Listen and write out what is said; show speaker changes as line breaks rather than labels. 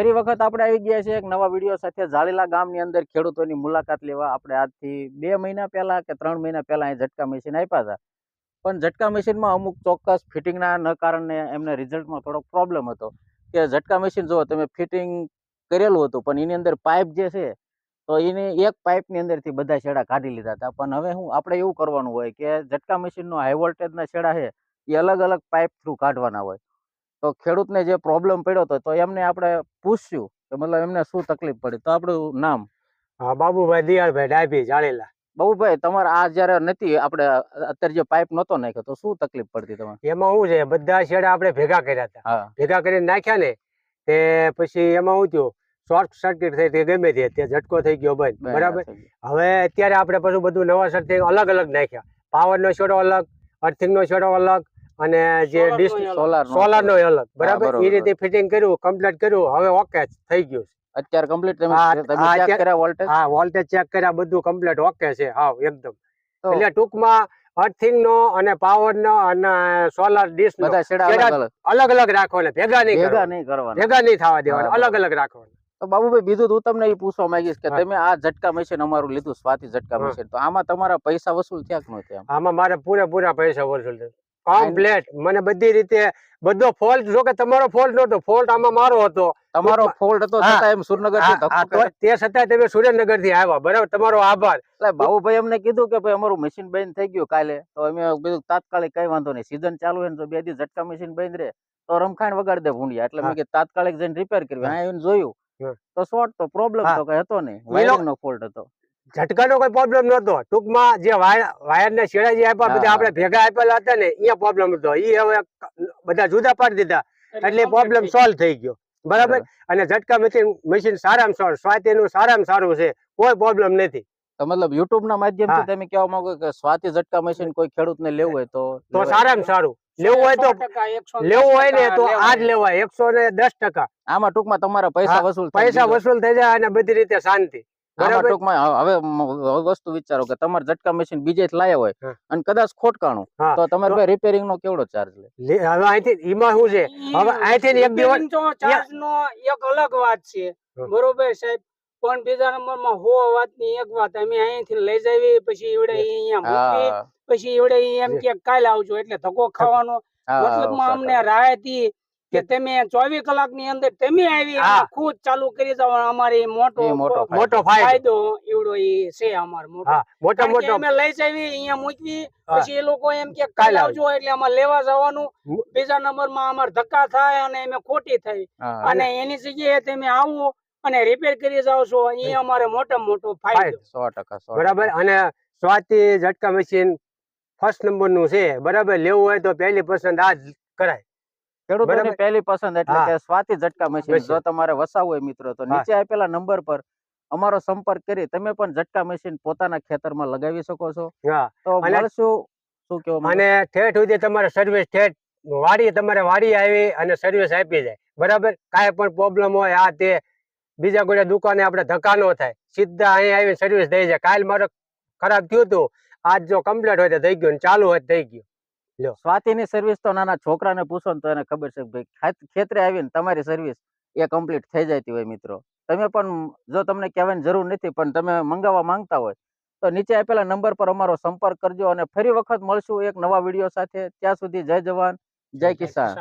ફરી વખત આપણે આવી ગયા છે એક નવા વીડિયો સાથે જાળીલા ગામની અંદર ખેડૂતોની મુલાકાત લેવા. આપણે આજથી બે મહિના પહેલાં કે ત્રણ મહિના પહેલાં અહીં ઝટકા મશીન આપ્યા હતા. પણ ઝટકા મશીનમાં અમુક ચોક્કસ ફિટિંગના ન કારણે એમને રિઝલ્ટમાં થોડોક પ્રોબ્લેમ હતો. કે ઝટકા મશીન જુઓ, તમે ફિટિંગ કરેલું હતું, પણ એની અંદર પાઇપ જે છે, તો એને એક પાઇપની અંદરથી બધા છેડા કાઢી લીધા હતા. પણ હવે હું, આપણે એવું કરવાનું હોય કે ઝટકા મશીનનો હાઈ વોલ્ટેજના છેડા છે, એ અલગ અલગ પાઇપ થ્રુ કાઢવાના હોય. તો ખેડૂતને જે પ્રોબ્લેમ પડ્યો હતો તો એમને આપણે પૂછ્યું કે મતલબ એમને શું તકલીફ પડી? તો આપણું નામ?
હા બાબુભાઈ દિયાળભાઈ ડાભી જાળેલા
બાબુભાઈ તમારે આ જ્યારે નથી આપણે અત્યારે જે પાઇપ નહોતો નાખ્યો તો શું તકલીફ પડતી તમારે?
એમાં શું છે બધા શેડા આપણે ભેગા કર્યા હતા. ભેગા કરીને નાખ્યા ને તે પછી એમાં શું થયું? શોર્ટ સર્કિટ થઈ તે ગમે તે તે ઝટકો થઈ ગયો બંધ. બરાબર? હવે અત્યારે આપણે પાછું બધું નવા સર્કિટ અલગ અલગ નાખ્યા. પાવર નો છેડો અલગ અર્થિંગ નો છેડો અલગ અને જે.
સોલાર
નો અલગ. બરાબર? એ રીતે ફિટિંગ કર્યું કમ્પ્લીટ કર્યું હવે ઓકે થઈ ગયું છે.
અત્યારે કમ્પ્લીટ તમે
અત્યારે-
કર્યા વોલ્ટેજ
હા વોલ્ટેજ ચેક કર્યા બધું કમ્પ્લીટ ઓકે છે. હા એકદમ. એટલે ટૂંકમાં અર્થિંગ નો અને પાવર નો અને સોલાર ડિશ નો
અલગ અલગ
રાખવાના ભેગા નહીં
ભેગા નહીં કરવાના.
ભેગા નહીં થવા દેવાના અલગ અલગ રાખવાના.
તો બાબુભાઈ બીજું તો હું તમને એ પૂછવા માંગીશ કે તમે આ ઝટકા મશીન અમારું લીધું સ્વાતિ ઝટકા. મશીન તો આમાં તમારા પૈસા વસૂલ થયા કે ન થયા?
આમાં મારે પૂરેપૂરા પૈસા વસૂલ થયા. કમ્પ્લેટ મને બધી રીતે બધો ફોલ્ટ જો કે તમારો ફોલ્ટ નતો ફોલ્ટ આમાં મારો હતો.
તમારો ફોલ્ટ હતો. છતાં એમ સુરનગર
તે છતાં તમે સુરેન્દ્રનગરથી આવ્યા. બરાબર તમારો આભાર.
એટલે બાબુભાઈ અમને કીધું કે ભાઈ અમારું મશીન બંધ થઈ ગયું કાલે. તો અમે કીધું તાત્કાલિક કઈ વાંધો નહીં. સીઝન ચાલુ હોય ને તો બે દી ઝટકા મશીન બંધ રહે. તો રમખાણ વગાડી દે ભૂંડિયા. એટલે મેં. કીધું તાત્કાલિક જઈને રિપેર કરવી.
હા.
જોયું. તો શોર્ટ તો પ્રોબ્લેમ તો કઈ હતો નહીં. વાયરિંગ નો ફોલ્ટ હતો.
ઝટકાનો કોઈ પ્રોબ્લેમ નહોતો. ટૂંકમાં જે વાયર વાયર ના છેડા જે આપ્યા બધા આપણે ભેગા આપેલા હતા ને અહીંયા પ્રોબ્લેમ હતો. એ હવે બધા જુદા પાડી દીધા. એટલે પ્રોબ્લેમ સોલ્વ થઈ ગયો. બરાબર? અને ઝટકા મશીન મશીન સારામાં સારું સ્વાતિનું સારામાં સારું છે. કોઈ પ્રોબ્લેમ નથી.
તો મતલબ યુટ્યુબ ના માધ્યમથી
હા.
તમે કહેવા માંગો કે સ્વાતિ ઝટકા મશીન કોઈ ખેડૂત ને લેવું હોય તો
તો. સારામાં સારું. લેવું હોય તો લેવું હોય ને તો આ જ લેવાય. એકસો ને દસ ટકા.
આમાં ટૂંકમાં તમારા પૈસા વસૂલ
પૈસા. વસૂલ થઈ જાય અને બધી રીતે શાંતિ.
આમાં
બરાબર?
ટૂંકમાં હવે વસ્તુ વિચારો કે તમારે ઝટકા મશીન બીજે લાયા હોય અને કદાચ ખોટકાણું તો તમારે ભાઈ રિપેરિંગ નો કેવડો ચાર્જ લે?
હવે અહીંથી એમાં શું છે? હવે અહીંથી એક દિવસ
ચાર્જ નો એક અલગ વાત છે. બરોબર સાહેબ? પણ બીજા નંબરમાં હો વાતની એક વાત અમે અહીંથી લઈ જાવી પછી એવડે અહીંયા મૂકવી પછી એવડે એમ કે કાલ આવજો એટલે ધક્કો ખાવાનો. મતલબમાં અમને. રાહત કે તમે ચોવીસ કલાકની અંદર તમે આવી ખુદ ચાલુ કરી જાવ અમારી મોટો
મોટો ફાયદો.
એવડો ઈ છે અમાર મોટો.
મોટો મોટો.
અમે લઈ જાવી અહીંયા મૂકવી. પછી એ લોકો એમ કે
કાલ આવજો.
એટલે અમાર લેવા જવાનું. બીજા નંબરમાં અમારે ધક્કા થાય અને અમે ખોટી થઈ. અને એની જગ્યાએ તમે આવો અને રિપેર કરી જાવ છો. એ અમારે મોટો મોટો ફાયદો.
સો ટકા સો
બરાબર? અને સ્વાતિ ઝટકા મશીન ફર્સ્ટ નંબરનું છે. બરાબર? લેવું હોય તો પહેલી પસંદ આ જ કરાય.
ખેડૂતોની પહેલી પસંદ એટલે કે સ્વાતિ ઝટકા મશીન. જો તમારે વસાવવું હોય મિત્રો તો નીચે આપેલા નંબર પર અમારો સંપર્ક કરી તમે પણ ઝટકા મશીન પોતાના ખેતરમાં લગાવી શકો છો. તો મળશું. શું કેવું
અને ઠેઠ સુધી તમારે સર્વિસ ઠેઠ વાડી તમારે વાડી આવી અને સર્વિસ આપી જાય બરાબર? કાંઈ પણ પ્રોબ્લેમ હોય આ તે. બીજા કોઈ દુકાને આપણે ધક્કા ન થાય. સીધા અહીંયા આવીને સર્વિસ થઈ જાય. કાલ મારો ખરાબ થયું હતું. આજ જો કમ્પ્લીટ હોય તો થઈ ગયું ચાલુ હોય થઈ ગયું.
સ્વાતિની સર્વિસ તો નાના છોકરાને પૂછો ને તો એને ખબર છે ભાઈ ખેતરે આવીને તમારી સર્વિસ એ કમ્પ્લીટ થઈ જતી હોય મિત્રો. તમે પણ જો તમને કહેવાની જરૂર નથી પણ તમે મંગાવવા માંગતા હોય તો નીચે આપેલા નંબર પર અમારો સંપર્ક કરજો અને ફરી વખત મળશું એક નવા વીડિયો સાથે. ત્યાં સુધી જય જવાન જય
કિસાન.